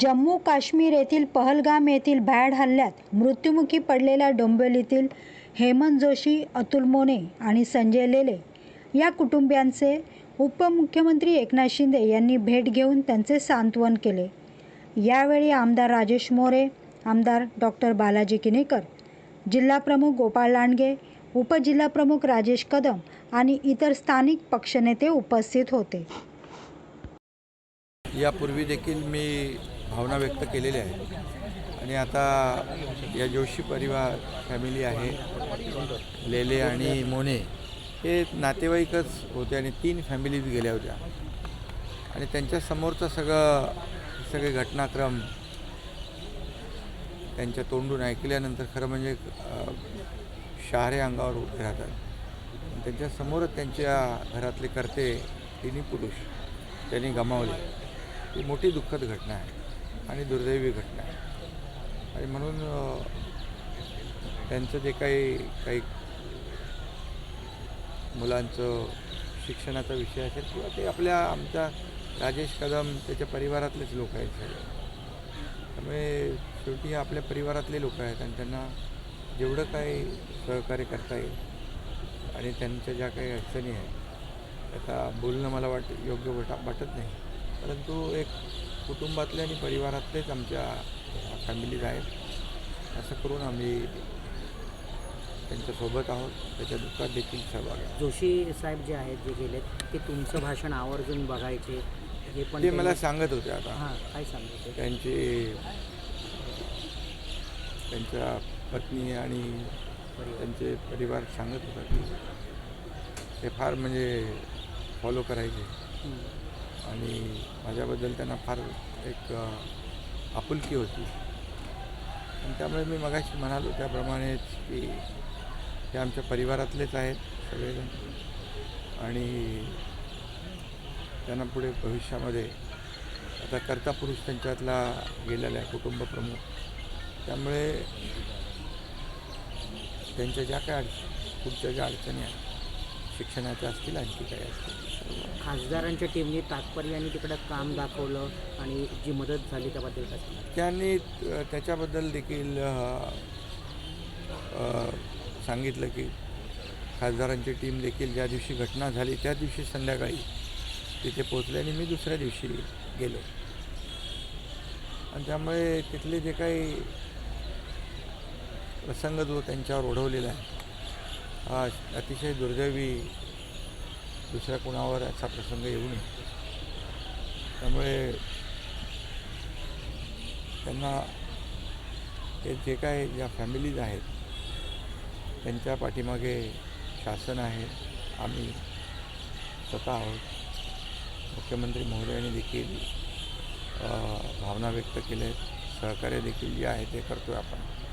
जम्मू काश्मीर येथील पहलगाम येथील भ्याड हल्ल्यात मृत्युमुखी पडलेल्या डोंबिवलीतील हेमंत जोशी अतुल मोने आणि संजय लेले या कुटुंबियांचे उपमुख्यमंत्री एकनाथ शिंदे यांनी भेट घेऊन त्यांचे सांत्वन केले. यावेळी आमदार राजेश मोरे आमदार डॉक्टर बालाजी किनीकर जिल्हाप्रमुख गोपाळ लांडगे उपजिल्हाप्रमुख राजेश कदम आणि इतर स्थानिक पक्षनेते उपस्थित होते. यापूर्वी देखील मी भावना व्यक्त केलेल्या आहेत आणि आता या जोशी परिवार फॅमिली आहे लेले आणि मोने हे नातेवाईकच होते आणि तीन फॅमिलीज गेल्या होत्या. आणि त्यांच्यासमोरचं सगळं सगळे घटनाक्रम त्यांच्या तोंडून ऐकल्यानंतर खरं म्हणजे शहारे अंगावर उभे राहतात. त्यांच्यासमोरच त्यांच्या घरातले करते तिन्ही पुरुष त्यांनी गमावले. ही मोठी दुःखद घटना आहे. आणि दुर्दैवी घटना. आहे आणि म्हणून त्यांचं जे काही काही मुलांचं शिक्षणाचा विषय असेल किंवा ते आपल्या आमच्या राजेश कदम त्याच्या परिवारातलेच लोक आहेत सगळे. त्यामुळे शेवटी हे आपल्या परिवारातले लोक आहेत आणि त्यांना जेवढं काही सहकार्य करता येईल आणि त्यांच्या ज्या काही अडचणी आहेत त्याचा बोलणं मला वाट योग्य वाटा वाटत नाही. परंतु एक कुटुंबातले आणि परिवारातलेच आमच्या फॅमिलीज आहेत. असं करून आम्ही त्यांच्यासोबत आहोत. त्याच्या दुःखात देखील सहभाग आहे. जोशी साहेब जे आहेत जे गेलेत ते तुमचं भाषण आवर्जून बघायचे. हे पण ते मला सांगत होते आता. हां काय सांगतो ते त्यांची त्यांच्या पत्नी आणि त्यांचे परिवार सांगत होता की ते फार म्हणजे फॉलो करायचे. आणि माझ्याबद्दल त्यांना फार एक आपुलकी होती. आणि त्यामुळे मी मगाशी म्हणालो त्याप्रमाणेच की ते आमच्या परिवारातलेच आहेत सगळेजण. आणि त्यांना पुढे भविष्यामध्ये आता कर्ता पुरुष त्यांच्यातला गेलेला आहे कुटुंबप्रमुख त्यामुळे त्यांच्या ज्या काय अडचणी पुढच्या ज्या अडचणी आहेत शिक्षणाच्या असतील आणखी काही असतील. खासदारांच्या टीमने तात्पर्याने तिकडं काम दाखवलं आणि जी मदत झाली त्याबद्दल काय त्यांनी त्याच्याबद्दल देखील सांगितलं की खासदारांची टीम देखील ज्या दिवशी घटना झाली त्या दिवशी संध्याकाळी तिथे पोचले आणि मी दुसऱ्या दिवशी गेलो. आणि त्यामुळे तिथले जे काही प्रसंग जो त्यांच्यावर ओढवलेला आहे हा अतिशय दुर्दैवी दुसऱ्या कोणावर असा प्रसंग येऊ नये. त्यामुळे त्यांना ते जे काय ज्या फॅमिलीज आहेत त्यांच्या पाठीमागे शासन आहे आम्ही स्वतः आहोत. मुख्यमंत्री महोदयांनी देखील भावना व्यक्त केल्या आहेत. सहकार्य देखील जे आहे ते करतो आहे आपण.